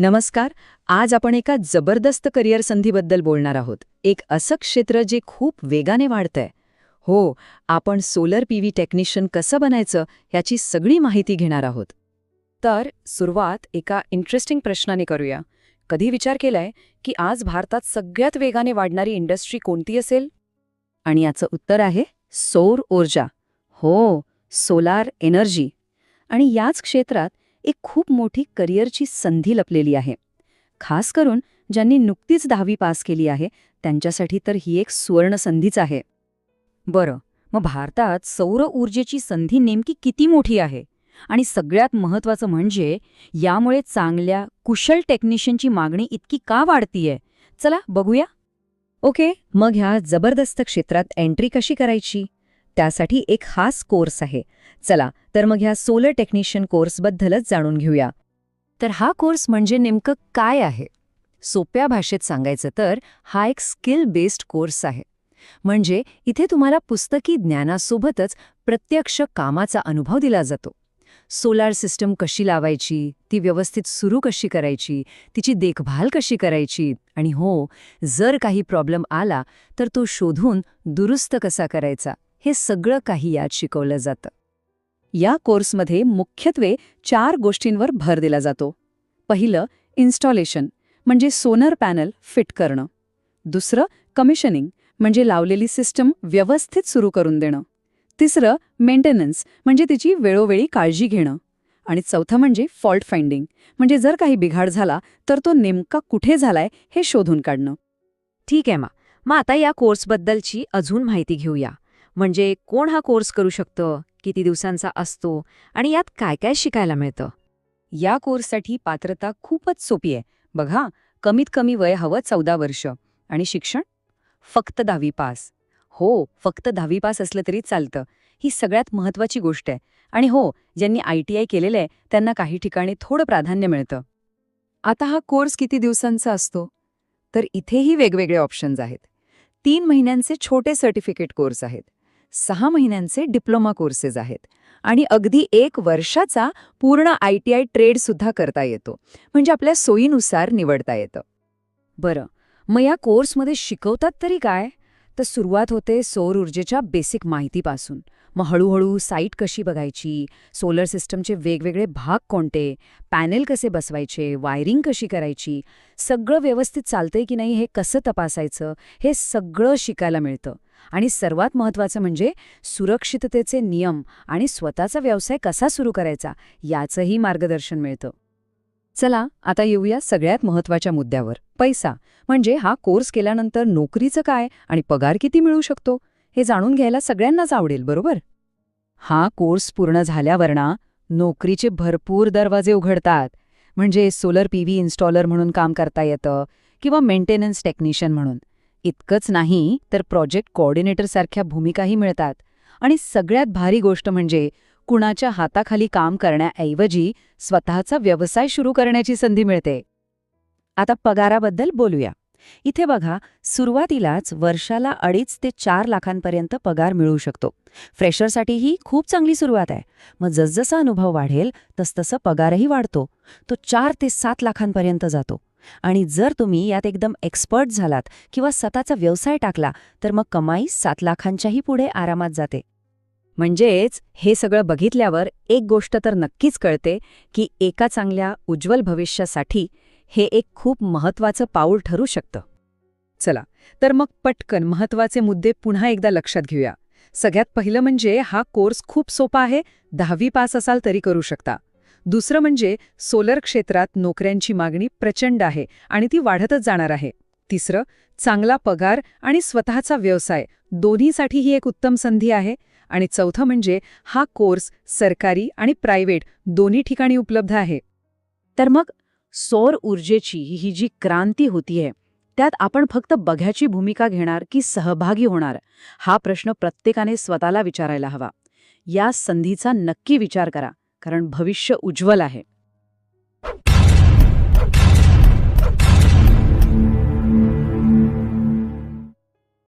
नमस्कार आज आपण एका जबरदस्त करिअर संधीबद्दल बोलणार आहोत. एक असं क्षेत्र जे खूप वेगाने वाढतंय. हो आपण सोलर पीव्ही टेक्निशियन कसं बनायचं याची सगळी माहिती घेणार आहोत. तर सुरुवात एका इंटरेस्टिंग प्रश्नाने करूया. कधी विचार केलाय की आज भारतात सगळ्यात वेगाने वाढणारी इंडस्ट्री कोणती असेल? आणि याचं उत्तर आहे सौर ऊर्जा. हो सोलार एनर्जी आणि याच क्षेत्रात एक खूप मोठी करिअरची संधी लपलेली आहे. खास करून ज्यांनी नुकतीच दहावी पास केली आहे त्यांच्यासाठी तर ही एक सुवर्ण संधीच आहे. बरं मग भारतात सौर ऊर्जेची संधी नेमकी किती मोठी आहे? आणि सगळ्यात महत्वाचं म्हणजे यामुळे चांगल्या कुशल टेक्निशियनची मागणी इतकी का वाढतीये? चला बघूया. ओके मग ह्या जबरदस्त क्षेत्रात एंट्री कशी करायची? त्यासाठी एक खास कोर्स आहे. चला तर मग ह्या सोलर टेक्निशियन कोर्सबद्दलच जाणून घेऊया. तर हा कोर्स म्हणजे नेमकं काय आहे? सोप्या भाषेत सांगायचं तर हा एक स्किल बेस्ड कोर्स आहे. म्हणजे इथे तुम्हाला पुस्तकी ज्ञानासोबतच प्रत्यक्ष कामाचा अनुभव दिला जातो. सोलार सिस्टम कशी लावायची ती व्यवस्थित सुरू कशी करायची तिची देखभाल कशी करायची आणि हो जर काही प्रॉब्लेम आला तर तो शोधून दुरुस्त कसा करायचा? हे सगळं काही यात शिकवलं जातं. या कोर्समध्ये मुख्यत्वे चार गोष्टींवर भर दिला जातो. पहिलं इन्स्टॉलेशन म्हणजे सोनर पॅनल फिट करणं. दुसरं कमिशनिंग म्हणजे लावलेली सिस्टम व्यवस्थित सुरू करून देणं. तिसरं मेंटेनन्स म्हणजे तिची वेळोवेळी काळजी घेणं. आणि चौथं म्हणजे फॉल्ट फाइंडिंग म्हणजे जर काही बिघाड झाला तर तो नेमका कुठे झालाय हे शोधून काढणं. ठीक आहे मा. मग आता या कोर्सबद्दलची अजून माहिती घेऊया. म्हणजे कोण हा कोर्स करू शकतं? किती दिवसांचा असतो? आणि यात काय काय शिकायला मिळतं? या कोर्ससाठी पात्रता खूपच सोपी आहे. बघा कमीत कमी वय हवं चौदा वर्ष. आणि शिक्षण? फक्त दहावी पास. हो फक्त दहावी पास असलं तरी चालतं. ही सगळ्यात महत्वाची गोष्ट आहे. आणि हो ज्यांनी आय टी आय केलेलं आहे त्यांना काही ठिकाणी थोडं प्राधान्य मिळतं. आता हा कोर्स किती दिवसांचा असतो? तर इथेही वेगवेगळे ऑप्शन्स आहेत. तीन महिन्यांचे छोटे सर्टिफिकेट कोर्स आहेत. सहा महिन्यांचे डिप्लोमा कोर्सेस आहेत. आणि अगदी एक वर्षाचा पूर्ण आय टी आय ट्रेडसुद्धा करता येतो. म्हणजे आपल्या सोयीनुसार निवडता येतं. बरं. मग या कोर्समध्ये शिकवतात तरी काय? तर सुरुवात होते सौर ऊर्जेच्या बेसिक माहितीपासून. मग हळूहळू साईट कशी बघायची? सोलर सिस्टमचे वेगवेगळे भाग कोणते? पॅनेल कसे बसवायचे? वायरिंग कशी करायची? सगळं व्यवस्थित चालतंय की नाही हे कसं तपासायचं? हे सगळं शिकायला मिळतं. आणि सर्वात महत्त्वाचं म्हणजे सुरक्षिततेचे नियम आणि स्वतःचा व्यवसाय कसा सुरू करायचा? याचंही मार्गदर्शन मिळतं. चला आता येऊया सगळ्यात महत्त्वाच्या मुद्द्यावर. पैसा म्हणजे हा कोर्स केल्यानंतर नोकरीचं काय आणि पगार किती मिळू शकतो? हे जाणून घ्यायला सगळ्यांनाच आवडेल बरोबर? हा कोर्स पूर्ण झाल्यावर ना नोकरीचे भरपूर दरवाजे उघडतात. म्हणजे सोलर पीव्ही इन्स्टॉलर म्हणून काम करता येतं किंवा मेंटेनन्स टेक्निशियन म्हणून. इतकंच नाही तर प्रोजेक्ट कोऑर्डिनेटरसारख्या भूमिकाही मिळतात. आणि सगळ्यात भारी गोष्ट म्हणजे कुणाच्या हाताखाली काम करण्याऐवजी स्वतःचा व्यवसाय सुरू करण्याची संधी मिळते. आता पगाराबद्दल बोलूया. इथे बघा सुरुवातीलाच वर्षाला अडीच ते चार लाखांपर्यंत पगार मिळू शकतो. फ्रेशरसाठीही खूप चांगली सुरुवात आहे. मग जसजसा अनुभव वाढेल तसतसं पगारही वाढतो. तो चार ते सात लाखांपर्यंत जातो. आणि जर तुम्ही यात एकदम एक्सपर्ट झालात किंवा स्वतःचा व्यवसाय टाकला तर मग कमाई सात लाखांच्याही पुढे आरामात जाते. म्हणजेच हे सगळं बघितल्यावर एक गोष्ट तर नक्कीच कळते की एका चांगल्या उज्ज्वल भविष्यासाठी हे एक खूप महत्वाचं पाऊल ठरू शकतं. चला तर मग पटकन महत्त्वाचे मुद्दे पुन्हा एकदा लक्षात घेऊया. सगळ्यात पहिलं म्हणजे हा कोर्स खूप सोपा आहे दहावी पास असाल तरी करू शकता. दुसरं म्हणजे सोलर क्षेत्रात नोकऱ्यांची मागणी प्रचंड आहे आणि ती वाढतच जाणार आहे. तिसरं चांगला पगार आणि स्वतःचा व्यवसाय दोन्हीसाठी ही एक उत्तम संधी आहे. आणि चौथं म्हणजे हा कोर्स सरकारी आणि प्रायव्हेट दोन्ही ठिकाणी उपलब्ध आहे. तर मग सौर ऊर्जेची ही जी क्रांती होतीये त्यात आपण फक्त बघ्याची भूमिका घेणार की सहभागी होणार हा प्रश्न प्रत्येकाने स्वतःला विचारायला हवा. या संधीचा नक्की विचार करा कारण भविष्य उज्ज्वल आहे.